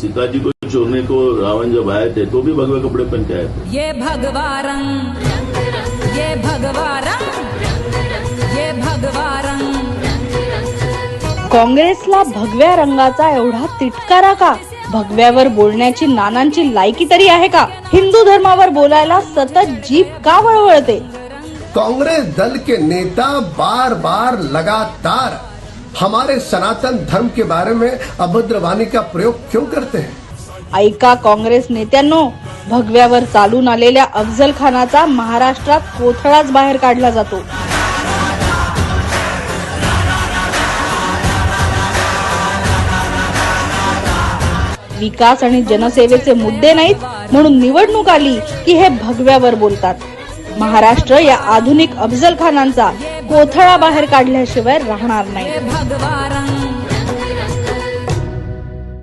सीता जी को छोड़ने को रावण जब आए थे तो भी भगवे कपड़े पहन के आए थे। ये भगवा रंग ये भगवा रंग ये भगवा रंग काँग्रेसला भगव्या रंगाचा एवढा तिटकारा का? भगव्यावर बोलण्याची नानांची लायकी तरी आहे का? हिंदू धर्मावर बोलायला सतत जीभ का वळवळते? कांग्रेस दल के नेता बार बार लगातार हमारे सनातन धर्म के बारे में अभद्र वाणी का प्रयोग क्यों करते हैं? ऐका काँग्रेस नेत्यांनो भगव्यावर चालून आलेल्या अफजल खानाचा महाराष्ट्रात कोथळाच बाहेर काढला जातो. विकास आणि जनसेवेचे मुद्दे नाहीत म्हणून निवडणूक आली की हे भगव्यावर बोलतात. महाराष्ट्र या आधुनिक अफजल खानांचा कोथळा बाहेर काढल्याशिवाय राहणार नाही.